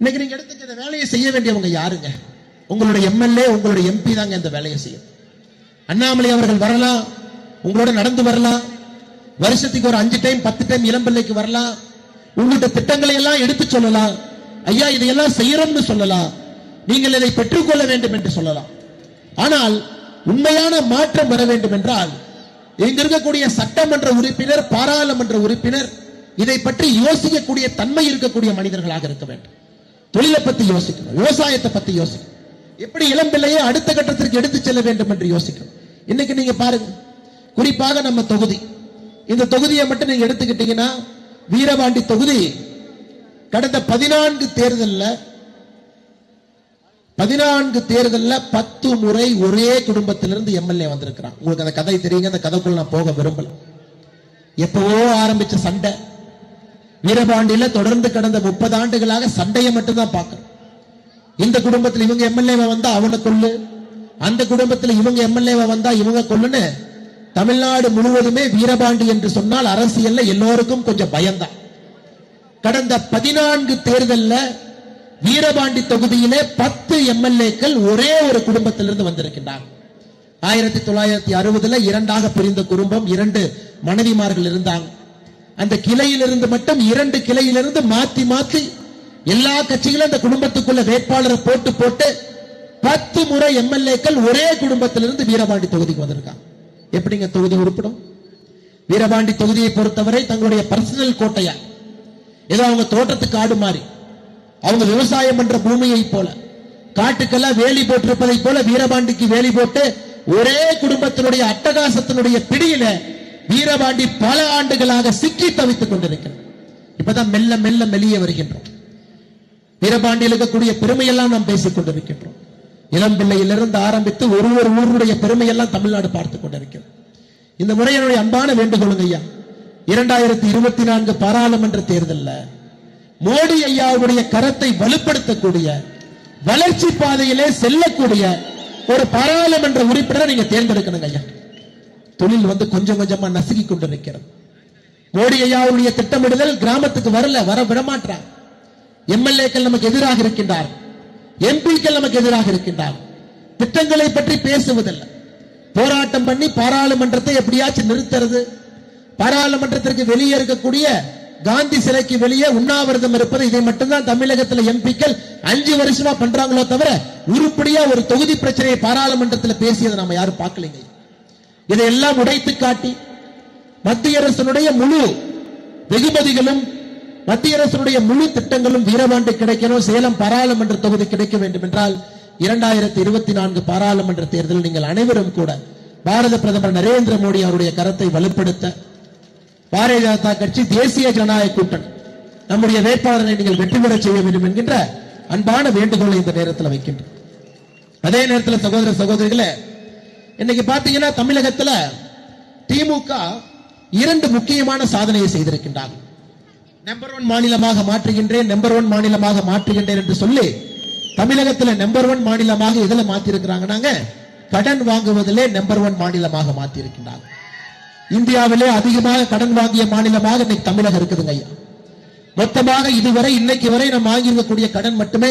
இன்னைக்கு நீங்க எடுத்துக்க இந்த வேலையை செய்ய வேண்டியவங்க யாருங்க? உங்களுடைய எம்எல்ஏ உங்களுடைய எம்பி தாங்க இந்த வேலையை செய்யும். அண்ணாமலை அவர்கள் வரலாம் உங்களோட நடந்து வரலாம் வருஷத்துக்கு ஒரு அஞ்சு டைம் பத்து டைம் இளம்பிள்ளைக்கு வரலாம். உங்கள்கிட்ட திட்டங்களை எல்லாம் எடுத்து சொல்லலாம். ஐயா இதையெல்லாம் செய்யறோம்னு சொல்லலாம். நீங்கள் இதை பெற்றுக்கொள்ள வேண்டும் என்று சொல்லலாம். ஆனால் உண்மையான மாற்றம் வர வேண்டும் என்றால் இங்க இருக்கக்கூடிய சட்டமன்ற உறுப்பினர் பாராளுமன்ற உறுப்பினர் இதை பற்றி யோசிக்கக்கூடிய தன்மை இருக்கக்கூடிய மனிதர்களாக இருக்க வேண்டும். தொழிலை பத்தி யோசிக்கணும் விவசாயத்தை பத்தி யோசிக்கணும். எப்படி இளம்பிள்ளையை அடுத்த கட்டத்திற்கு எடுத்து செல்ல வேண்டும் என்று யோசிக்கணும். இன்னைக்கு நீங்க பாருங்க குறிப்பாக நம்ம தொகுதி. இந்த தொகுதியை மட்டும் நீங்க எடுத்துக்கிட்டீங்கன்னா வீரபாண்டி தொகுதி கடந்த பதினான்கு தேர்தலில் பதினான்கு தேர்தல்ல பத்து முறை ஒரே குடும்பத்திலிருந்து எம்எல்ஏ வந்திருக்கிறான். உங்களுக்கு அந்த கதை தெரியுங்க அந்த கதைக்குள்ள நான் போக விரும்பல. எப்பவோ ஆரம்பிச்ச சண்டை. வீரபாண்டியில தொடர்ந்து கடந்த முப்பது ஆண்டுகளாக சண்டையை மட்டும்தான் பார்க்கணும் இந்த குடும்பத்துல இவங்க எம்எல்ஏ வந்தா அவனை கொள்ளு அந்த குடும்பத்துல இவங்க எம்எல்ஏவை வந்தா இவங்க கொல்லுன்னு தமிழ்நாடு முழுவதுமே வீரபாண்டி என்று சொன்னால் அரசியல்ல எல்லோருக்கும் கொஞ்சம் பயம்தான். கடந்த பதினான்கு தேர்தல்ல வீரபாண்டி தொகுதியிலே பத்து எம்எல்ஏக்கள் ஒரே ஒரு குடும்பத்திலிருந்து வந்திருக்கின்றார் ஆயிரத்தி தொள்ளாயிரத்தி அறுபதுல இரண்டாக பிரிந்த குடும்பம் இரண்டு மனைவிமார்கள் இருந்தாங்க. அந்த கிளையிலிருந்து மட்டும் இரண்டு கிளையிலிருந்து மாத்தி மாத்தி எல்லா கட்சிகளும் அந்த குடும்பத்துக்குள்ள வேட்பாளரை போட்டு போட்டு பத்து முறை எம்எல்ஏக்கள் ஒரே குடும்பத்திலிருந்து வீரபாண்டி தொகுதிக்கு வந்திருக்காங்க. எப்படிங்க தொகுதி உருப்பிடும்? வீரபாண்டி தொகுதியை பொறுத்தவரை தங்களுடைய பர்சனல் கோட்டையா? ஏதோ அவங்க தோட்டத்துக்கு ஆடு மாறி. அவங்க விவசாயம் பண்ற பூமியை போல. காட்டுக்கெல்லாம் வேலி போட்டிருப்பதை போல வீரபாண்டிக்கு வேலி போட்டு ஒரே குடும்பத்தினுடைய அட்டகாசத்தினுடைய பிடியில வீரபாண்டி பல ஆண்டுகளாக சிக்கி தவித்துக் கொண்டிருக்கிறது. இப்பதான் மெல்ல மெல்ல மெலிய வருகின்றோம். வீரபாண்டியில் இருக்கக்கூடிய பெருமையெல்லாம் நாம் பேசிக் கொண்டிருக்கின்றோம். இளம்பிள்ளையிலிருந்து ஆரம்பித்து ஒரு ஒரு ஊருடைய பெருமையெல்லாம் தமிழ்நாடு பார்த்துக் கொண்டிருக்கிறோம் இந்த முறை என்னுடைய அன்பான வேண்டுகோளுங்க ஐயா இரண்டாயிரத்தி இருபத்தி நான்கு பாராளுமன்ற தேர்தல்ல மோடி ஐயாவுடைய கரத்தை வலுப்படுத்தக்கூடிய வளர்ச்சி பாதையிலே செல்லக்கூடிய ஒரு பாராளுமன்ற உறுப்பினரை நீங்க தேர்ந்தெடுக்கணுங்க ஐயா. தொழில் வந்து கொஞ்சம் கொஞ்சமா நசுக்கி கொண்டிருக்கிறது. மோடி ஐயாவுடைய திட்டமிடுதல் கிராமத்துக்கு வரல வர விடமாட்டார். எம்எல்ஏக்கள் நமக்கு எதிராக இருக்கின்றார். எம்பிக்கள் நமக்கு எதிராக இருக்கின்றார். திட்டங்களை பற்றி பேசுவதில்லை. போராட்டம் பண்ணி பாராளுமன்றத்தை எப்படியாச்சும் நிறுத்துறது. பாராளுமன்றத்திற்கு வெளியே இருக்கக்கூடிய காந்தி சிலைக்கு வெளியே உண்ணாவிரதம் இருப்பது இதை மட்டும்தான் தமிழகத்தில் எம்பிக்கள் அஞ்சு வருஷமா பண்றாங்களோ தவிர உருப்படியா ஒரு தொகுதி பிரச்சனையை பாராளுமன்றத்தில் பேசியதை நம்ம யாரும் பார்க்கலைங்க. இதையெல்லாம் உடைத்து காட்டி மத்திய அரசனுடைய முழு வெகுமதிகளும் மத்திய அரசனுடைய முழு திட்டங்களும் வீரபாண்டி கிடைக்கணும் சேலம் பாராளுமன்ற தொகுதி கிடைக்க வேண்டும் என்றால் இரண்டாயிரத்தி இருபத்தி நான்கு பாராளுமன்ற தேர்தலில் நீங்கள் அனைவரும் கூட பாரத பிரதமர் நரேந்திர மோடி அவருடைய கரத்தை வலுப்படுத்த பாரதிய ஜனதா கட்சி தேசிய ஜனநாயக கூட்டணி நம்முடைய வேட்பாளரை நீங்கள் வெற்றி பெற செய்ய வேண்டும் என்கின்ற அன்பான வேண்டுகோளை இந்த நேரத்தில் வைக்கின்றோம். அதே நேரத்தில் சகோதர சகோதரிகளை இன்னைக்கு பாத்தீங்கன்னா தமிழகத்துல திமுக இரண்டு முக்கியமான சாதனையை செய்திருக்கின்றார் நம்பர் ஒன் மாநிலமாக மாற்றுகின்றேன் நம்பர் ஒன் மாநிலமாக மாற்றுகின்றேன் என்று சொல்லி தமிழகத்துல நம்பர் ஒன் மாநிலமாக எதுல மாத்தி நாங்க கடன் வாங்குவதிலே நம்பர் ஒன் மாநிலமாக மாத்தி இருக்கின்றாங்க இந்தியாவிலே அதிகமாக கடன் வாங்கிய மாநிலமாக இன்னைக்கு தமிழகம் இருக்குதுங்க ஐயா. மொத்தமாக இதுவரை இன்னைக்கு வரை நம்ம வாங்கியிருக்கக்கூடிய கடன் மட்டுமே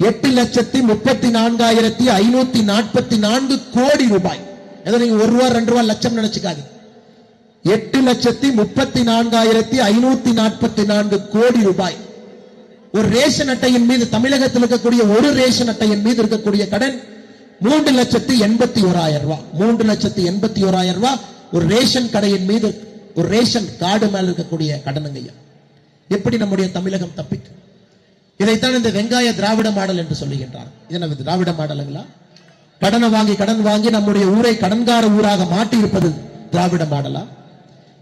எட்டு லட்சத்தி முப்பத்தி நான்காயிரத்தி ஐநூத்தி நாற்பத்தி நான்கு கோடி ரூபாய். ஏதோ நீங்க ஒரு ரூபா ரெண்டு ரூபா லட்சம் நினைச்சுக்காது எட்டு லட்சத்தி முப்பத்தி நான்காயிரத்தி ஐநூத்தி நாற்பத்தி நான்கு கோடி ரூபாய். ஒரு ரேஷன் அட்டையின் மீது தமிழகத்தில் இருக்கக்கூடிய ஒரு ரேஷன் அட்டையின் மீது இருக்கக்கூடிய கடன் மூன்று லட்சத்தி எண்பத்தி ஓராயிரம் ரூபாய் மூன்று லட்சத்தி எண்பத்தி ஓராயிரம் ரூபாய் ஒரு ரேஷன் கடையின் மீது ஒரு ரேஷன் கார்டு மேல இருக்கக்கூடிய கடனுங்க எப்படி நம்முடைய தமிழகம் தப்பிக்கும் இதைத்தான் இந்த வெங்காய திராவிட மாடல் என்று சொல்லுகின்றார். இது என்ன திராவிட மாடலுங்களா? கடனை வாங்கி கடன் வாங்கி நம்முடைய ஊரை கடன்கார ஊராக மாட்டி இருப்பது திராவிட மாடலா?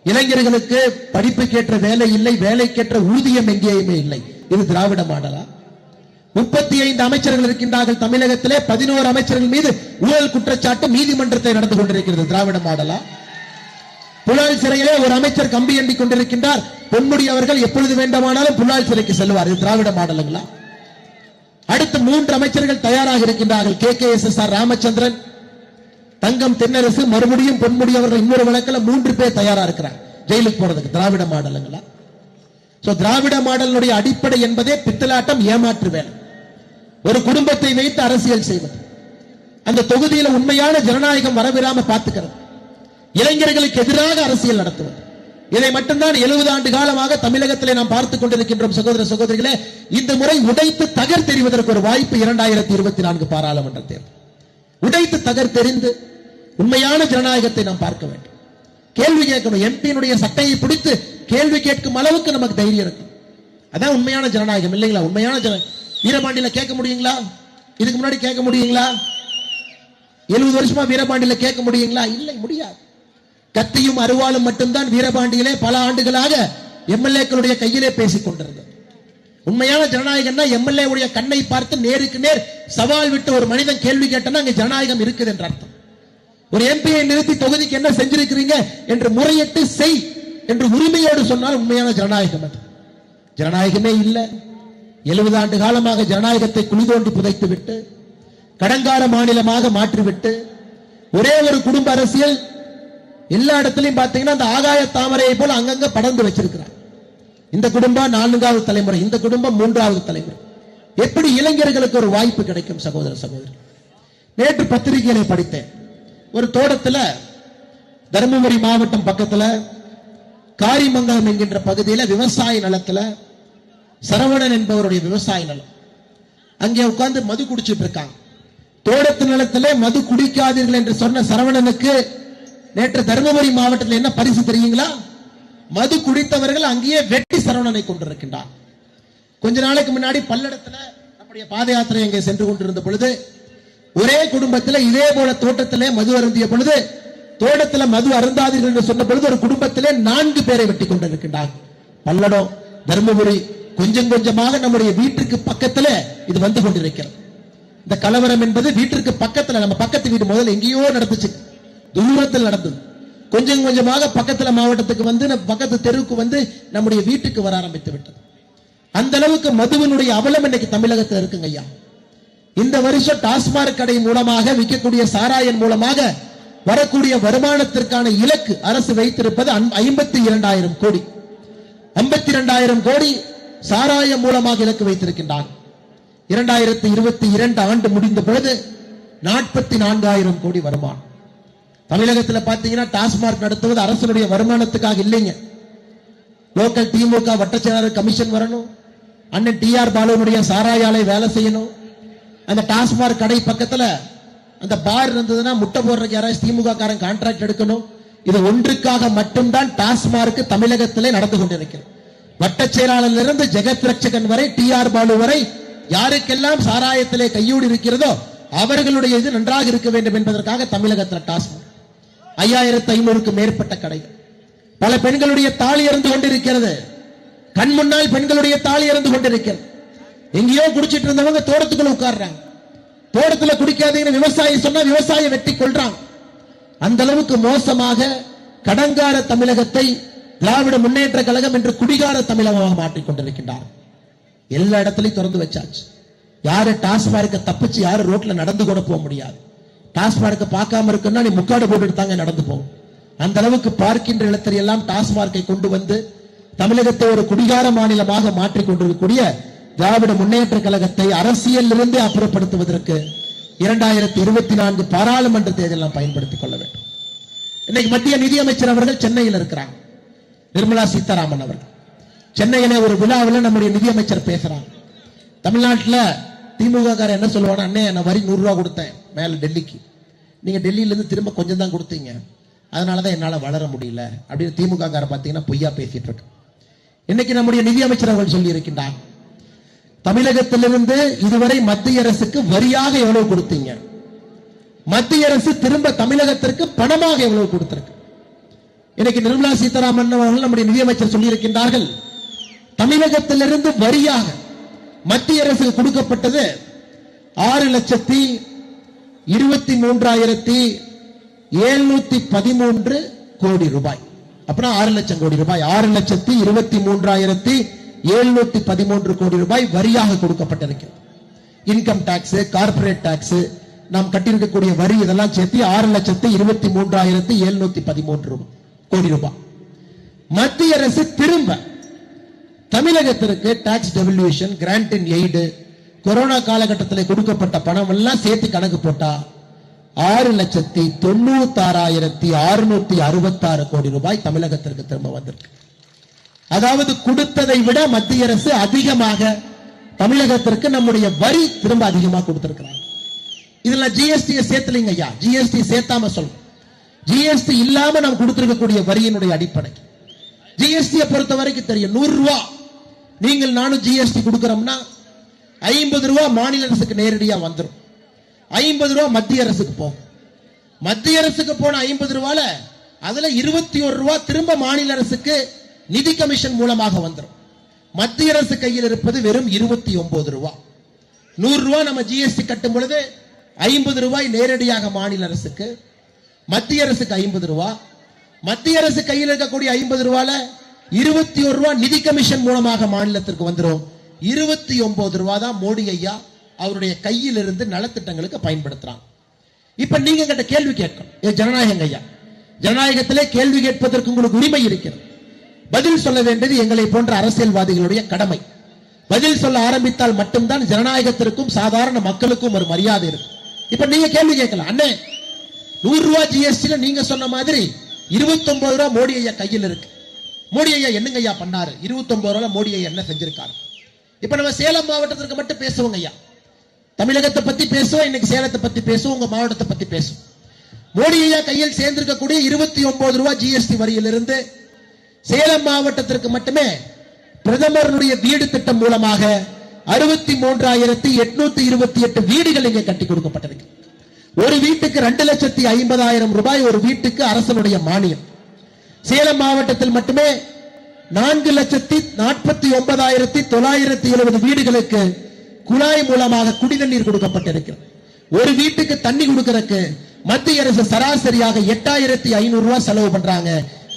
இளைஞர்களுக்கு படிப்புக்கேற்ற வேலை இல்லை வேலைக்கேற்ற ஊதியம் எங்கேயுமே இல்லை. இது திராவிட மாடலா? முப்பத்தி ஐந்து அமைச்சர்கள் இருக்கின்றார்கள் தமிழகத்திலே பதினோரு அமைச்சர்கள் மீது ஊழல் குற்றச்சாட்டு நீதிமன்றத்தை நடந்து கொண்டிருக்கிறது. திராவிட மாடலா? புலால் சிறையிலே ஒரு அமைச்சர் கம்பி எண்டி கொண்டிருக்கின்றார். பொன்முடி அவர்கள் எப்பொழுது வேண்டுமானாலும் புலால் சிறைக்கு செல்வார். இது திராவிட மாடலுங்களா? அடுத்து மூன்று அமைச்சர்கள் தயாராக இருக்கின்றார்கள். K. K. S. S. R. Ramachandran Thangam Thennarasu மறுபடியும் பொன்முடி அவர்கள் இன்னொரு வழக்கில் மூன்று பேர் தயாரா இருக்கிறார் ஜெயிலுக்கு போறதுக்கு திராவிட மாடலுங்களா? சோ திராவிட மாடலினுடைய அடிப்படை என்பதே பித்தலாட்டம் ஏமாற்று வேலை. ஒரு குடும்பத்தை வைத்து அரசியல் செய்வது. அந்த தொகுதியில உண்மையான ஜனநாயகம் வரவிடாம பார்த்துக்கிறது. இளைஞர்களுக்கு எதிராக அரசியல் நடத்துவது. இதை மட்டும்தான் எழுபது ஆண்டு காலமாக தமிழகத்திலே நாம் பார்த்துக் கொண்டிருக்கின்றோம் சகோதர சகோதரிகளே. இந்த முறை உடைத்து தகர் தெரிவதற்கு ஒரு வாய்ப்பு இரண்டாயிரத்தி இருபத்தி நான்கு பாராளுமன்ற தேர்தல். உடைத்து தகர் தெரிந்து உண்மையான ஜனநாயகத்தை நாம் பார்க்க வேண்டும். கேள்வி கேட்கணும். எம்பியினுடைய சட்டையை பிடித்து கேள்வி கேட்கும் அளவுக்கு நமக்கு தைரியம் இருக்கு. அதான் உண்மையான ஜனநாயகம் இல்லைங்களா? உண்மையான ஜன வீரபாண்டியில கேட்க முடியுங்களா? இதுக்கு முன்னாடி கேட்க முடியுங்களா? எழுபது வருஷமா வீரபாண்டியில கேட்க முடியுங்களா? இல்லை முடியாது. கத்தியும் அருவாளும் மட்டும்தான் வீரபாண்டியிலே பல ஆண்டுகளாக எம்எல்ஏக்களுடைய கையிலே பேசிக் கொண்டிருந்தது. உண்மையான ஜனநாயகம்னா எம்எல்ஏ உடைய கண்ணை பார்த்து நேருக்கு நேர் சவால் விட்டு ஒரு மனிதன் கேள்வி கேட்டனா அங்க ஜனநாயகம் இருக்குது என்ற அர்த்தம். ஒரு எம்பியை நிறுத்தி தொகுதிக்கு என்ன செஞ்சிருக்கிறீங்க என்று முறையிட்டு செய் என்று உரிமையோடு சொன்னால் உண்மையான ஜனநாயகம் அது. ஜனநாயகமே இல்லை. எழுபது ஆண்டு காலமாக ஜனநாயகத்தை குளிதோண்டி புதைத்து விட்டு கடங்கார மாநிலமாக மாற்றிவிட்டு ஒரே ஒரு குடும்ப அரசியல் எல்லா இடத்துலயும் பாத்தீங்கன்னா அந்த ஆகாய தாமரையை போல அங்கங்க படர்ந்து வச்சிருக்கிறார். இந்த குடும்பம் நான்காவது தலைமுறை இந்த குடும்பம் மூன்றாவது தலைமுறை. எப்படி இளைஞர்களுக்கு ஒரு வாய்ப்பு கிடைக்கும் சகோதர சகோதரி? நேற்று பத்திரிகைகளை படித்தேன். ஒரு தோட்டத்துல தருமபுரி மாவட்டம் பக்கத்துல காரிமங்கலம் என்கின்ற பகுதியில விவசாய நிலத்துல சரவணன் என்பவருடைய விவசாய நிலம். அங்கே உட்கார்ந்து மது குடிச்சிட்டு இருக்காங்க. தோட்டத்து நிலத்திலே மது குடிக்காதீர்கள் என்று சொன்ன சரவணனுக்கு நேற்று தருமபுரி மாவட்டத்தில் என்ன பரிசு தெரியுங்களா? மது குடித்தவர்கள் அங்கேயே வெட்டி சரவணனை கொண்டிருக்கின்றார். கொஞ்ச நாளைக்கு முன்னாடி பல்லடத்துல நம்முடைய பாத யாத்திரை அங்கே சென்று கொண்டிருந்த பொழுது ஒரே குடும்பத்தில் இதே போல தோட்டத்திலே மது அருந்திய பொழுது தோட்டத்துல மது அருந்தாதீர்கள் என்று சொன்ன பொழுது ஒரு குடும்பத்திலே நான்கு பேரை வெட்டி கொண்டிருக்கின்றார். பல்லடம் தருமபுரி கொஞ்சம் கொஞ்சமாக நம்முடைய வீட்டுக்கு பக்கத்துல இது வந்து கொண்டிருக்கிறது. இந்த கலவரம் என்பது வீட்டிற்கு பக்கத்துல நம்ம பக்கத்து வீடு முதல்ல எங்கேயோ நடந்துச்சு. தூரத்தில் நடந்தது. கொஞ்சம் கொஞ்சமாக பக்கத்துல மாவட்டத்துக்கு வந்து பக்கத்து தெருவுக்கு வந்து நம்முடைய வீட்டுக்கு வர ஆரம்பித்து விட்டது. அந்த அளவுக்கு மதுவினுடைய அவலம் இன்னைக்கு தமிழகத்தில் இருக்குங்க ஐயா. இந்த வருஷம் டாஸ்மாக் கடை மூலமாக விற்கக்கூடிய சாராயன் மூலமாக வரக்கூடிய வருமானத்திற்கான இலக்கு அரசு வைத்திருப்பது ஐம்பத்தி இரண்டாயிரம் கோடி. ஐம்பத்தி இரண்டாயிரம் கோடி சாராயம் மூலமாக இலக்கு வைத்திருக்கின்றார். இரண்டாயிரத்தி இருபத்தி இரண்டு ஆண்டு முடிந்த பொழுது நாற்பத்தி நான்காயிரம் கோடி வருமானம். தமிழகத்தில் பாத்தீங்கன்னா டாஸ்மாக் நடத்துவது அரசனுடைய வருமானத்துக்காக இல்லைங்க. லோக்கல் திமுக வட்டச் செயலாளர் கமிஷன் வரணும். அண்ணன் டி ஆர் பாலுவனுடைய சாராயாலை வேலை செய்யணும். அந்த டாஸ்மாக் கடை பக்கத்துல அந்த பார் இருந்ததுன்னா முட்டை போடுறதுக்கு யாராச்சும் திமுக காரன் கான்ட்ராக்ட் எடுக்கணும். இது ஒன்றுக்காக மட்டும்தான் டாஸ்மார்க் தமிழகத்திலே நடந்து கொண்டிருக்கிறது. வட்டச்செயலாளர்ல செயலாளரிலிருந்து ஜெகத் ரட்சகன் வரை டி ஆர் பாலு வரை யாருக்கெல்லாம் சாராயத்திலே கையூடி இருக்கிறதோ அவர்களுடைய இது நன்றாக இருக்க வேண்டும் என்பதற்காக தமிழகத்தில் டாஸ்மாக். ஐயாயிரத்து ஐநூறுக்கு மேற்பட்ட கடைகள் பல பெண்களுடைய தாலி இறந்து கொண்டிருக்கிறது. கண் முன்னால் பெண்களுடைய தாலி இறந்து கொண்டிருக்கிறது. எங்கேயோ குடிச்சிட்டு இருந்தவங்க தோட்டத்துக்குள்ள உட்கார்றாங்க. தோட்டத்துல குடிக்காதீங்கன்னு விவசாயி சொன்னா விவசாய வெட்டி கொள்றாங்க. அந்த அளவுக்கு மோசமாக கடங்கார தமிழகத்தை திராவிட முன்னேற்ற கழகம் என்று குடிகார தமிழகமாக மாற்றிக்கொண்டிருக்கின்றார் எல்லா இடத்துலயும் திறந்து வச்சாச்சு. யாரு டாஸ்மாக தப்பிச்சு யாரு ரோட்ல நடந்து கூட போக முடியாது. டாஸ்மார்க்கை பார்க்காம இருக்குன்னா நீ முக்காடு போட்டுட்டு தாங்க நடந்து போகும் அந்த அளவுக்கு பார்க்கின்ற இடத்தில் எல்லாம் டாஸ்மார்க்கை கொண்டு வந்து தமிழகத்தை ஒரு குடிகார மாநிலமாக மாற்றிக் கொண்டிருக்கக்கூடிய திராவிட முன்னேற்ற கழகத்தை அரசியலில் இருந்து அப்புறப்படுத்துவதற்கு இரண்டாயிரத்தி இருபத்தி நான்கு பாராளுமன்ற தேர்தல் நாம் பயன்படுத்திக் கொள்ள வேண்டும். இன்னைக்கு மத்திய நிதியமைச்சர் அவர்கள் சென்னையில் இருக்கிறாங்க. நிர்மலா சீதாராமன் அவர்கள். சென்னையில ஒரு விழாவில் நம்முடைய நிதியமைச்சர் பேசுறாங்க. தமிழ்நாட்டுல திமுக காரன் என்ன சொல்லுவானா அண்ணே நான் வரி நூறு ரூபா கொடுத்தேன் மேல டெல்லிக்கு. நீங்க டெல்லியில இருந்து திரும்ப கொஞ்சம் தான் கொடுத்தீங்க. அதனாலதான் என்னால வளர முடியல அப்படின்னு திமுக கார பார்த்தீங்கன்னா பொய்யா பேசிட்டு இருக்கு இன்னைக்கு நம்முடைய நிதியமைச்சர் அவர்கள் சொல்லி இருக்கின்றார் தமிழகத்திலிருந்து இதுவரை மத்திய அரசுக்கு வரியாக எவ்வளவு கொடுத்தீங்க? மத்திய அரசு திரும்ப தமிழகத்திற்கு பணமாக எவ்வளவு கொடுத்திருக்கு? இன்னைக்கு நிர்மலா சீதாராமன் அவர்கள் நம்முடைய நிதியமைச்சர் சொல்லியிருக்கின்றார்கள் தமிழகத்திலிருந்து வரியாக மத்திய அரசுக்கு கொடுக்கப்பட்டது ஆறு லட்சத்தி இருபத்தி மூன்றாயிரத்தி எழுநூத்தி பதிமூன்று கோடி ரூபாய். அப்படின்னா ஆறு லட்சம் கோடி ரூபாய். ஆறு லட்சத்தி இருபத்தி மூன்றாயிரத்தி எழுநூத்தி பதிமூன்று கோடி ரூபாய் வரியாக கொடுக்கப்பட்டிருக்கிறது. இன்கம் டாக்ஸ் கார்பரேட் டாக்ஸ் நாம் கட்டியிருக்கக்கூடிய வரி இதெல்லாம் சேர்த்து ஆறு லட்சத்தி இருபத்தி மூன்றாயிரத்தி எழுநூத்தி பதிமூன்று ரூபாய் கோடி ரூபாய். மத்திய அரசு திரும்ப தமிழகத்திற்கு tax devolution grant in aid Corona காலகட்டத்தில் கொடுக்கப்பட்ட பணம் எல்லாம் சேர்த்து கணக்கு போட்டா ஆறு லட்சத்தி தொண்ணூத்தாறாயிரத்தி அறுநூத்தி அறுபத்தாறு கோடி ரூபாய் தமிழகத்திற்கு திரும்ப வந்திருக்கு. அதாவது கொடுத்ததை விட மத்திய அரசு அதிகமாக தமிழகத்திற்கு நம்முடைய வரி திரும்ப அதிகமாக கொடுத்திருக்கிறாங்க. இதுல ஜிஎஸ்டி சேர்த்துலீங்க ஐயா. ஜிஎஸ்டி சேர்த்தாம சொல்றோம். ஜிஎஸ்டி இல்லாம நாம் கொடுத்திருக்கக்கூடிய வரியினுடைய அடிப்படை. ஜிஎஸ்டியை பொறுத்த வரைக்கும் தெரியும். நூறு ரூபா. நீங்கள் நானும் ஜிஎஸ்டி கொடுக்குறோம்னா ஐம்பது ரூபா மாநில அரசுக்கு நேரடியாக வந்துடும் ஐம்பது ரூபா மத்திய அரசுக்கு போகும். மத்திய அரசுக்கு போன ஐம்பது ரூபால அதுல இருபத்தி ஒரு ரூபா திரும்ப மாநில அரசுக்கு நிதி கமிஷன் மூலமாக வந்துடும் மத்திய அரசு கையில் இருப்பது வெறும் இருபத்தி ஒன்பது ரூபா. நூறு ரூபா நம்ம ஜிஎஸ்டி கட்டும் பொழுது ஐம்பது ரூபாய் நேரடியாக மாநில அரசுக்கு மத்திய அரசுக்கு ஐம்பது ரூபா. மத்திய அரசு கையில் இருக்கக்கூடிய ஐம்பது ரூபால இருபத்தி ஒரு ரூபா நிதி கமிஷன் மூலமாக மாநிலத்திற்கு வந்துரும். இருபத்தி ஒன்பது ரூபா தான் மோடி ஐயா அவருடைய கையில் இருந்து நலத்திட்டங்களுக்கு பயன்படுத்துறாங்க இப்ப நீங்க கிட்ட கேள்வி கேட்கணும். ஜனநாயகம் ஐயா ஜனநாயகத்திலே கேள்வி கேட்பதற்கு உங்களுக்கு உரிமை இருக்கிறது. பதில் சொல்ல வேண்டியது எங்களை போன்ற அரசியல்வாதிகளுடைய கடமை. பதில் சொல்ல ஆரம்பித்தால் மட்டும்தான் ஜனநாயகத்திற்கும் சாதாரண மக்களுக்கும் ஒரு மரியாதை இருக்கு. இப்ப நீங்க கேள்வி கேட்கலாம். அண்ணே நூறு ரூபாய் ஜிஎஸ்டி நீங்க சொன்ன மாதிரி 29 ரூபாய் மோடி ஐயா கையில் இருக்கு. மோடி ஐயா என்னங்க ஐயா பண்ணாரு? 29 ரூபாய் மோடி ஐயா என்ன செஞ்சிருக்காரு? இப்ப நம்ம சேலம் மாவட்டத்திற்கு மட்டும் பேசுவோங்க ஐயா தமிழகத்தை பத்தி பேசுவோம் இன்னைக்கு சேலத்தை பத்தி பேசுவோம் உங்க மாவட்டத்தை பத்தி பேசுவோம். மோடி ஐயா கையில் சேர்ந்திருக்கக்கூடிய இருபத்தி ஒன்பது ரூபாய் ஜிஎஸ்டி வரியிலிருந்து சேலம் மாவட்டத்திற்கு மட்டுமே பிரதமருடைய வீடு திட்டம் மூலமாக அறுபத்தி மூன்றாயிரத்தி எட்நூத்தி இருபத்தி எட்டு வீடுகள் இங்கே கட்டி கொடுக்கப்பட்டிருக்கு. ஒரு வீட்டுக்கு ரெண்டு லட்சத்தி ஐம்பதாயிரம் ரூபாய் ஒரு வீட்டுக்கு அரசனுடைய மானியம். சேலம் மாவட்டத்தில் மட்டுமே நான்கு லட்சத்தி நாற்பத்தி ஒன்பதாயிரத்தி தொள்ளாயிரத்தி எழுபது வீடுகளுக்கு குழாய் மூலமாக குடிநீர் கொடுக்கப்பட்டிருக்கிறது. ஒரு வீட்டுக்கு தண்ணி கொடுக்கறதுக்கு மத்திய அரசு சராசரியாக எட்டாயிரத்தி ஐநூறு ரூபாய் செலவு பண்றாங்க.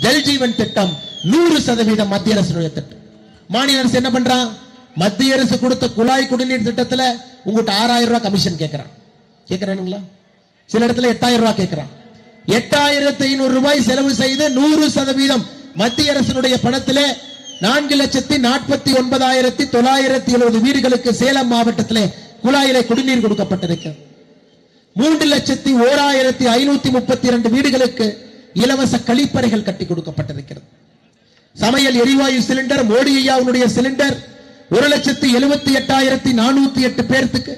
ஜல் ஜீவன் திட்டம் நூறு சதவீதம் மத்திய அரசு திட்டம். மாநில அரசு என்ன பண்றான்? மத்திய அரசு கொடுத்த குழாய் குடிநீர் திட்டத்துல உங்ககிட்ட ஆறாயிரம் ரூபாய் கமிஷன் கேட்கறான் கேட்கிறானுங்களா சில இடத்துல எட்டாயிரம் ரூபாய் கேட்கிறான் எட்டாயிரத்தி ஐநூறு ரூபாய் செலவு செய்து நூறு சதவீதம் மத்திய அரசினுடைய பணத்திலே நான்கு லட்சத்தி நாற்பத்தி ஒன்பதாயிரத்தி தொள்ளாயிரத்தி எழுபது வீடுகளுக்கு சேலம் மாவட்டத்திலே குழாயிலே குடிநீர் கொடுக்கப்பட்டிருக்கிறது மூன்று லட்சத்தி ஓராயிரத்தி ஐநூத்தி முப்பத்தி இரண்டு வீடுகளுக்கு இலவச கழிப்பறைகள் கட்டி கொடுக்கப்பட்டிருக்கிறது. சமையல் எரிவாயு சிலிண்டர் மோடி ஐயாவுடைய சிலிண்டர் ஒரு லட்சத்தி எழுபத்தி எட்டாயிரத்தி நானூத்தி எட்டு பேர்த்துக்கு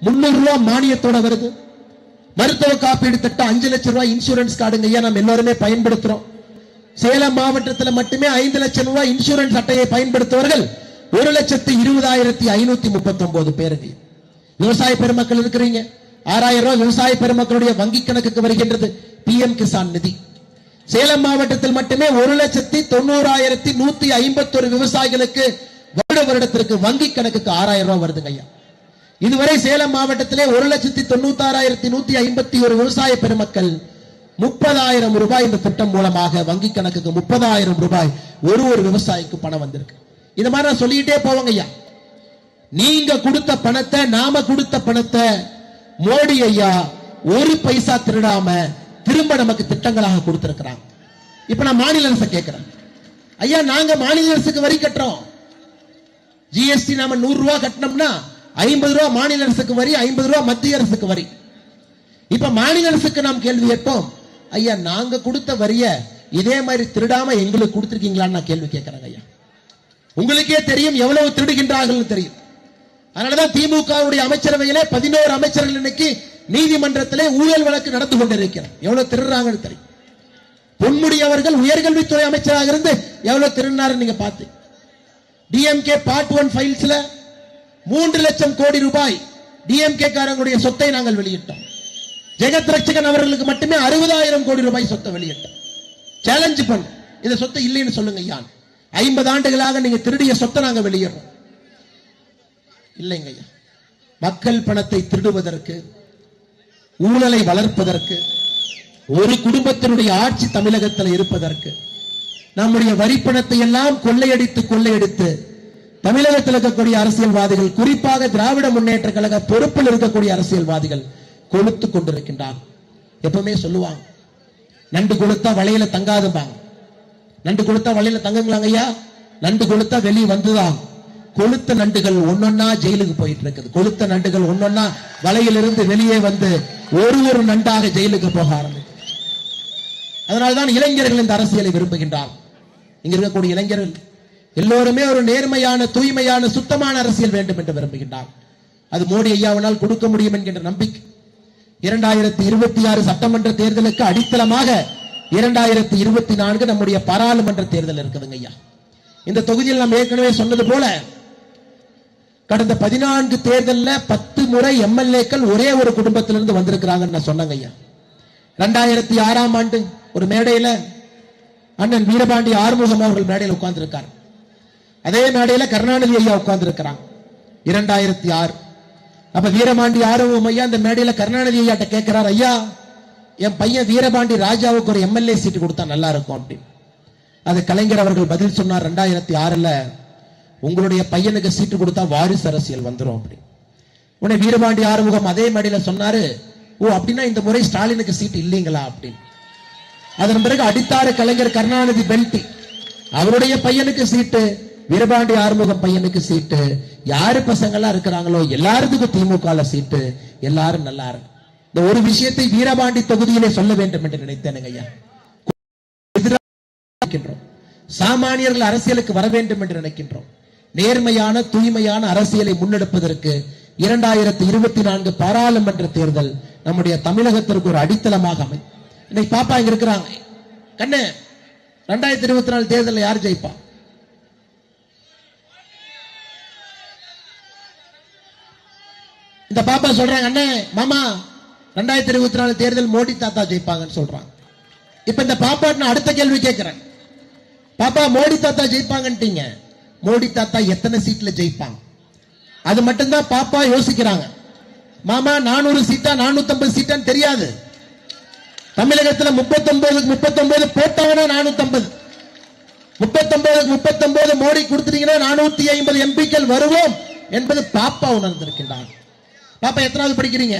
முன்னூறு ரூபாய் மானியத்தோட வருது. மருத்துவ காப்பீடு திட்டம் அஞ்சு லட்சம் ரூபாய் இன்சூரன்ஸ் கார்டுங்க. ஐயா நம்ம எல்லாருமே பயன்படுத்துறோம். சேலம் மாவட்டத்தில் மட்டுமே ஐந்து லட்சம் ரூபாய் இன்சூரன்ஸ் அட்டையை பயன்படுத்துவர்கள் ஒரு லட்சத்தி இருபதாயிரத்தி ஐநூத்தி முப்பத்தி ஒன்பது பேருங்க. விவசாய பெருமக்கள் இருக்கிறீங்க. ஆறாயிரம் ரூபாய் விவசாய பெருமக்களுடைய வங்கி கணக்குக்கு வருகின்றது. பி எம் கிசான் நிதி சேலம் மாவட்டத்தில் மட்டுமே ஒரு லட்சத்தி தொண்ணூறாயிரத்தி நூத்தி ஐம்பத்தொரு விவசாயிகளுக்கு வருட வருடத்திற்கு வங்கி கணக்குக்கு ஆறாயிரம் ரூபாய் வருதுங்க ஐயா. இதுவரை சேலம் மாவட்டத்திலே ஒரு லட்சத்தி தொண்ணூத்தாறாயிரத்தி நூத்தி ஐம்பத்தி ஒரு விவசாய பெருமக்கள் முப்பதாயிரம் ரூபாய் இந்த திட்டம் மூலமாக வங்கி கணக்குக்கு முப்பதாயிரம் ரூபாய் ஒரு ஒரு விவசாயிக்கு பணம் வந்திருக்கு. இந்த மாதிரி நான் சொல்லிக்கிட்டே போவாங்க ஐயா. நீங்க கொடுத்த பணத்தை நாம கொடுத்த பணத்தை மோடி ஐயா ஒரு பைசா திருடாம திரும்ப நமக்கு திட்டங்களாக கொடுத்திருக்கிறாங்க. இப்ப நான் மாநில அரசை கேட்கிறேன். ஐயா நாங்க மாநில அரசுக்கு வரி கட்டுறோம். ஜிஎஸ்டி நாம நூறு ரூபாய் கட்டினோம்னா ஐம்பது ரூபா மாநில அரசுக்கு வரி ஐம்பது ரூபா மத்திய அரசுக்கு வரி. இப்ப மாநில அரசுக்கு நாம் கேள்வி கேட்போம் ஐயா நாங்க கொடுத்த வரிய இதே மாதிரி திருடாம எங்களுக்கு கொடுத்துருக்கீங்களான்னு நான் கேள்வி கேட்கிறேன் ஐயா. உங்களுக்கே தெரியும் எவ்வளவு திருடுகின்றார்கள் தெரியும். அதனாலதான் திமுகவுடைய அமைச்சரவையிலே பதினோரு அமைச்சர்கள் இன்னைக்கு நீதிமன்றத்திலே ஊழல் வழக்கு நடந்து கொண்டிருக்கிறார். எவ்வளவு திருடுறாங்கன்னு தெரியும். பொன்முடி அவர்கள் உயர்கல்வித்துறை அமைச்சராக இருந்து எவ்வளவு திருடினாரு நீங்க பார்த்து. டிஎம்கே பார்ட் ஒன் ஃபைல்ஸ்ல மூன்று லட்சம் கோடி ரூபாய் டிஎம்கே காரங்களுடைய சொத்தை நாங்கள் வெளியிட்டோம். ஜெகத் ரட்சகன் அவர்களுக்கு மட்டுமே அறுபதாயிரம் கோடி ரூபாய் சொத்தை வெளியிட்டோம். சேலஞ்சு பண்ணு. இந்த சொத்தை இல்லைன்னு சொல்லுங்க ஐயா. ஐம்பது ஆண்டுகளாக நீங்க திருடிய சொத்தை நாங்க வெளியிடுறோம். இல்லைங்க ஐயா. மக்கள் பணத்தை திருடுவதற்கு ஊழலை வளர்ப்பதற்கு ஒரு குடும்பத்தினுடைய ஆட்சி தமிழகத்தில் இருப்பதற்கு நம்முடைய வரிப்பணத்தை எல்லாம் கொள்ளையடித்து கொள்ளையடித்து தமிழகத்தில் இருக்கக்கூடிய அரசியல்வாதிகள் குறிப்பாக திராவிட முன்னேற்ற கழக பொறுப்பில் இருக்கக்கூடிய அரசியல்வாதிகள் கொளுத்து கொண்டிருக்கின்றார் எப்பவுமே சொல்லுவாங்க நண்டு கொளுத்தா வலையில தங்காதும்பாங்க. நண்டு கொளுத்தா வலையில தங்குங்களாங்க ஐயா? நண்டு கொளுத்தா வெளியே வந்துதான் கொளுத்த நண்டுகள் ஒன்னொன்னா ஜெயிலுக்கு போயிட்டு இருக்குது. கொளுத்த நண்டுகள் ஒன்னொன்னா வலையிலிருந்து வெளியே வந்து ஒரு ஒரு நண்டாக ஜெயிலுக்கு போக ஆரம்பிக்கும் அதனால்தான் இளைஞர்கள் இந்த அரசியலை விரும்புகின்றார் இங்க இருக்கக்கூடிய இளைஞர்கள் எல்லோருமே ஒரு நேர்மையான தூய்மையான சுத்தமான அரசியல் வேண்டும் என்று விரும்புகின்றார். அது மோடி ஐயாவினால் கொடுக்க முடியும் என்கின்ற நம்பிக்கை. இரண்டாயிரத்தி இருபத்தி ஆறு சட்டமன்ற தேர்தலுக்கு அடித்தளமாக இரண்டாயிரத்தி இருபத்தி நான்கு நம்முடைய பாராளுமன்ற தேர்தல் இருக்குதுங்க ஐயா. இந்த தொகுதியில் நாம் ஏற்கனவே சொன்னது போல கடந்த பதினான்கு தேர்தல்ல பத்து முறை எம்எல்ஏக்கள் ஒரே ஒரு குடும்பத்திலிருந்து வந்திருக்கிறாங்கன்னு நான் சொன்னங்க ஐயா. ரெண்டாயிரத்தி ஆறாம் ஆண்டு ஒரு மேடையில அண்ணன் வீரபாண்டி ஆறுமுகம் அவர்கள் மேடையில் உட்கார்ந்துருக்கார். அதே மேடையில கருணாநிதி ஐயா உட்கார்ந்திருக்கிறாங்க. இரண்டாயிரத்தி ஆறு. அப்ப வீரபாண்டி ஆறுமுகம் ஐயா அந்த மேடையில கருணாநிதி ஐயாட்ட கேட்கிறார் ஐயா என் பையன் வீரபாண்டி ராஜாவுக்கு ஒரு எம்எல்ஏ சீட்டு கொடுத்தா நல்லா இருக்கும் அப்படின்னு. அது கலைஞர் அவர்கள் பதில் சொன்னார் ரெண்டாயிரத்தி ஆறுல உங்களுடைய பையனுக்கு சீட்டு கொடுத்தா வாரிசு அரசியல் வந்துரும் அப்படி உடனே வீரபாண்டி ஆறுமுகம் அதே மேடையில சொன்னாரு ஓ அப்படின்னா இந்த முறை ஸ்டாலினுக்கு சீட்டு இல்லைங்களா? அப்படின்னு. அதன் பிறகு அடித்தாறு கலைஞர் கருணாநிதி பெல்டி அவருடைய பையனுக்கு சீட்டு வீரபாண்டி ஆறுமுகம் பையனுக்கு சீட்டு. யாரு பசங்கள்லாம் இருக்கிறாங்களோ எல்லாருக்கும் திமுக சீட்டு. எல்லாரும் நல்லா இந்த ஒரு விஷயத்தை வீரபாண்டி தொகுதியிலே சொல்ல வேண்டும் என்று நினைத்தேனுங்க ஐயா. சாமானியர்கள் அரசியலுக்கு வர வேண்டும் என்று நினைக்கின்றோம். நேர்மையான தூய்மையான அரசியலை முன்னெடுப்பதற்கு இரண்டாயிரத்தி இருபத்தி நான்கு பாராளுமன்ற தேர்தல் நம்முடைய தமிழகத்திற்கு ஒரு அடித்தளமாக அமை இன்னைக்கு பாப்பா இங்க இருக்கிறாங்க. கண்ணு ரெண்டாயிரத்தி இருபத்தி நாலு தேர்தலில் யார் ஜெயிப்பா? இந்த பாப்பா சொல்றாங்க அண்ணே மாமா ரெண்டாயிரத்தி இருபத்தி நாலு தேர்தல் மோடி தாத்தா ஜெயிப்பாங்கன்னு சொல்றாங்க. இப்ப இந்த பாப்பா நான் அடுத்த கேள்வி கேட்கிறேன். பாப்பா மோடி தாத்தா ஜெயிப்பாங்கன்ட்டீங்க. மோடி தாத்தா எத்தனை சீட்ல ஜெயிப்பாங்க? அது மட்டும்தான் பாப்பா யோசிக்கிறாங்க. மாமா நானூறு சீட்டா நானூத்தி ஐம்பது சீட்டான்னு தெரியாது. தமிழகத்துல முப்பத்தொன்பது முப்பத்தொன்பது போட்டாங்கன்னா நானூத்தி முப்பத்தொன்பதுக்கு முப்பத்தொன்பது மோடி கொடுத்துட்டீங்கன்னா நானூத்தி ஐம்பது எம்பிக்கள் வருவோம் என்பது பாப்பா உணர்ந்திருக்கின்றார். பாப்பா எத்தனாவது படிக்கிறீங்க?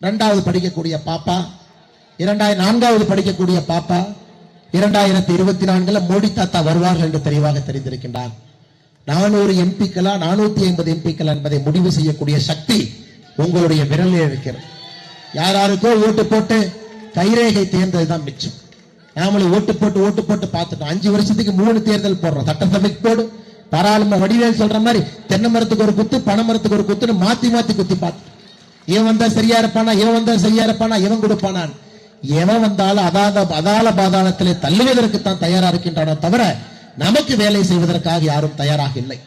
இரண்டாவது படிக்கக்கூடிய பாப்பா இரண்டாயிரம் நான்காவது படிக்கக்கூடிய பாப்பா இரண்டாயிரத்தி இருபத்தி நான்குல மோடி தாத்தா வருவார்கள் என்று தெளிவாக தெரிந்திருக்கின்றார். நானூறு எம்பிக்களா நானூத்தி ஐம்பது எம்பிக்கள் என்பதை முடிவு செய்யக்கூடிய சக்தி உங்களுடைய விரலில் இருக்கிறது. யார் யாருக்கோ ஓட்டு போட்டு கைரேகை தேர்ந்ததுதான் மிச்சம். நாமளும் ஓட்டு போட்டு ஓட்டு போட்டு பார்த்துட்டோம். அஞ்சு வருஷத்துக்கு மூணு தேர்தல் போடுறோம். சட்டசபைக்கு போடு பாராளுமன்ற வடிவேல் சொல்ற மாதிரி தென்னை மரத்துக்கு ஒரு குத்து பனை மரத்துக்கு ஒரு குத்துன்னு மாத்தி மாத்தி குத்தி பார்த்து இவன் வந்தா சரியா இருப்பானா? இவன் வந்தா சரியா இருப்பானா? இவன் கொடுப்பானான் எவன் வந்தாலும் அதாத அதால பாதாளத்திலே தள்ளுவதற்கு தான் தயாரா இருக்கின்றானோ தவிர நமக்கு வேலை செய்வதற்காக யாரும் தயாராக இல்லை.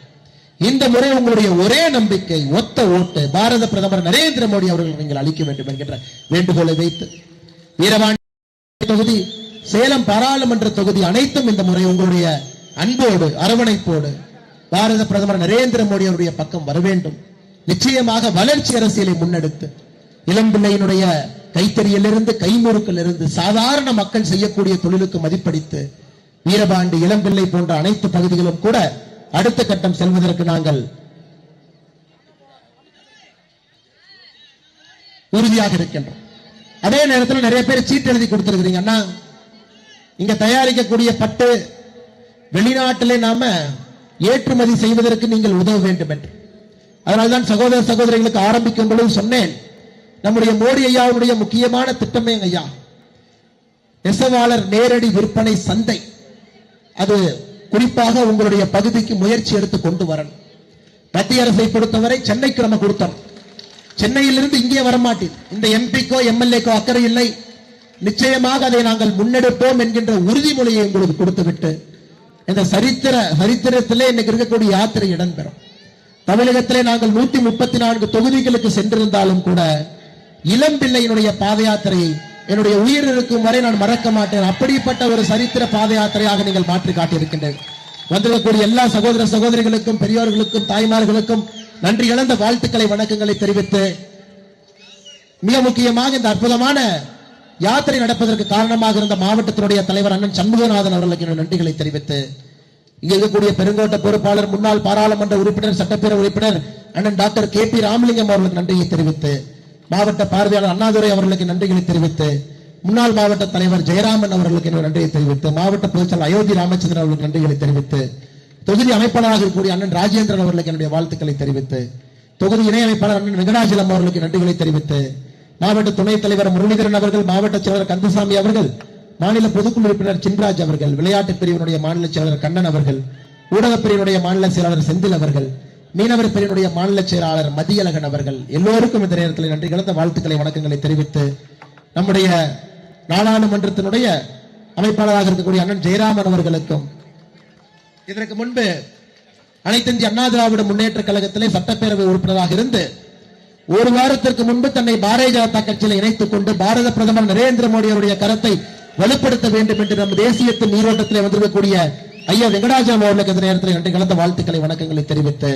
இந்த முறை உங்களுடைய ஒரே நம்பிக்கை ஒத்த ஓட்டு பாரத பிரதமர் நரேந்திர மோடி அவர்கள் நீங்கள் அளிக்க வேண்டும் என்கின்ற வேண்டுகோளை வைத்து. வீரவாண்டி தொகுதி சேலம் பாராளுமன்ற தொகுதி அனைத்தும் இந்த முறை உங்களுடைய அன்போடு அரவணைப்போடு பாரத பிரதமர் நரேந்திர மோடி அவருடைய பக்கம் வர வேண்டும். நிச்சயமாக வளர்ச்சி அரசியலை முன்னெடுத்து இளம்பிள்ளையினுடைய கைத்தறியிலிருந்து கைமுறுக்கிலிருந்து சாதாரண மக்கள் செய்யக்கூடிய தொழிலுக்கு மதிப்பளித்து வீரபாண்டி இளம்பிள்ளை போன்ற அனைத்து பகுதிகளும் கூட அடுத்த கட்டம் செல்வதற்கு நாங்கள் உறுதியாக இருக்கின்றோம். அதே நேரத்தில் நிறைய பேர் சீட்டு எழுதி கொடுத்திருக்கிறீங்க. அண்ணா இங்க தயாரிக்கக்கூடிய பட்டு வெளிநாட்டிலே நாம ஏற்றுமதி செய்வதற்கு நீங்கள் உதவ வேண்டும் என்று அதனால்தான் சகோதர சகோதரிகளுக்கு ஆரம்பிக்கும் பொழுது சொன்னேன் நம்முடைய மோடி ஐயாவுடைய முக்கியமான திட்டமே ஐயா நெசவாளர் நேரடி விற்பனை சந்தை. அது குறிப்பாக உங்களுடைய பகுதிக்கு முயற்சி எடுத்து கொண்டு வரணும். மத்திய அரசை பொறுத்தவரை சென்னைக்கு நம்ம கொடுத்தோம். சென்னையிலிருந்து இங்கே வரமாட்டேன். இந்த எம்பிக்கோ எம்எல்ஏக்கோ அக்கறை இல்லை. நிச்சயமாக அதை நாங்கள் முன்னெடுப்போம் என்கின்ற உறுதிமொழியை உங்களுக்கு கொடுத்துவிட்டு இந்த சரித்திர சரித்திரத்திலே இன்னைக்கு இருக்கக்கூடிய யாத்திரை இடம்பெறும். தமிழகத்திலே நாங்கள் நூத்தி முப்பத்தி நான்கு தொகுதிகளுக்கு சென்றிருந்தாலும் கூட இளம்பிள்ளையினுடைய பாத யாத்திரையை என்னுடைய உயிர் இருக்கும் வரை நான் மறக்க மாட்டேன். அப்படிப்பட்ட ஒரு சரித்திர பாத யாத்திரையாக நீங்கள் மாற்றி காட்டியிருக்கின்றேன். வந்திருக்கக்கூடிய எல்லா சகோதர சகோதரிகளுக்கும் பெரியோர்களுக்கும் தாய்மார்களுக்கும் நன்றி இழந்த வாழ்த்துக்களை வணக்கங்களை தெரிவித்து மிக முக்கியமாக இந்த அற்புதமான யாத்திரை நடப்பதற்கு காரணமாக இருந்த மாவட்டத்தினுடைய தலைவர் அண்ணன் சண்முகநாதன் அவர்களுக்கு என்னுடைய நன்றிகளை தெரிவித்து இங்கே இருக்கக்கூடிய பெருங்கோட்ட பொறுப்பாளர் முன்னாள் பாராளுமன்ற உறுப்பினர் சட்டப்பேரவை உறுப்பினர் அண்ணன் டாக்டர் கே பி ராமலிங்கம் அவர்களுக்கு நன்றியை தெரிவித்து மாவட்ட பார்வையாளர் அண்ணாதுரை அவர்களுக்கு நன்றிகளை தெரிவித்து முன்னாள் மாவட்ட தலைவர் ஜெயராமன் அவர்களுக்கு என்னுடைய நன்றியை தெரிவித்து மாவட்ட பொதுச்செயலர் அயோத்தி ராமச்சந்திரன் அவர்களுக்கு நன்றிகளை தெரிவித்து தொகுதி அமைப்பாளராக இருக்கக்கூடிய அண்ணன் ராஜேந்திரன் அவர்களுக்கு என்னுடைய வாழ்த்துக்களை தெரிவித்து தொகுதி இணை அமைப்பாளர் அண்ணன் வெங்கடாஜலம் அவர்களுக்கு நன்றிகளை தெரிவித்து மாவட்ட துணைத் தலைவர் முரளிதரன் அவர்கள் மாவட்ட செயலர் கந்தசாமி அவர்கள் மாநில பொதுக்குழு உறுப்பினர் சின்ராஜ் அவர்கள் விளையாட்டுப் பிரிவினுடைய மாநில செயலர் கண்ணன் அவர்கள் ஊடகப் பிரிவினுடைய மாநில செயலாளர் செந்தில் அவர்கள் மீனவர் பிரிவினுடைய மாநில செயலாளர் மதியழகன் அவர்கள். எல்லோருக்கும் இந்த நேரத்தில் நன்றி கலந்த வாழ்த்துக்களை வணக்கங்களை தெரிவித்து நம்முடைய நாடாளுமன்றத்தினுடைய அமைப்பாளராக இருக்கக்கூடிய அண்ணன் ஜெயராமன் அவர்களுக்கும் இதற்கு முன்பு அனைத்து அண்ணா திராவிட முன்னேற்ற கழகத்திலே சட்டப்பேரவை உறுப்பினராக இருந்து ஒரு வாரத்திற்கு முன்பு தன்னை பாரதிய ஜனதா கட்சியில் இணைத்துக் கொண்டு பாரத பிரதமர் நரேந்திர மோடி அவருடைய கருத்தை வலுப்படுத்த வேண்டும் என்று நம் தேசியத்தின் நீரோட்டத்திலே வந்திருக்கக்கூடிய ஐயா வெங்கடாஜலம் அவர்களுக்கு இந்த நேரத்தில் கலந்த வாழ்த்துக்களை வணக்கங்களை தெரிவித்து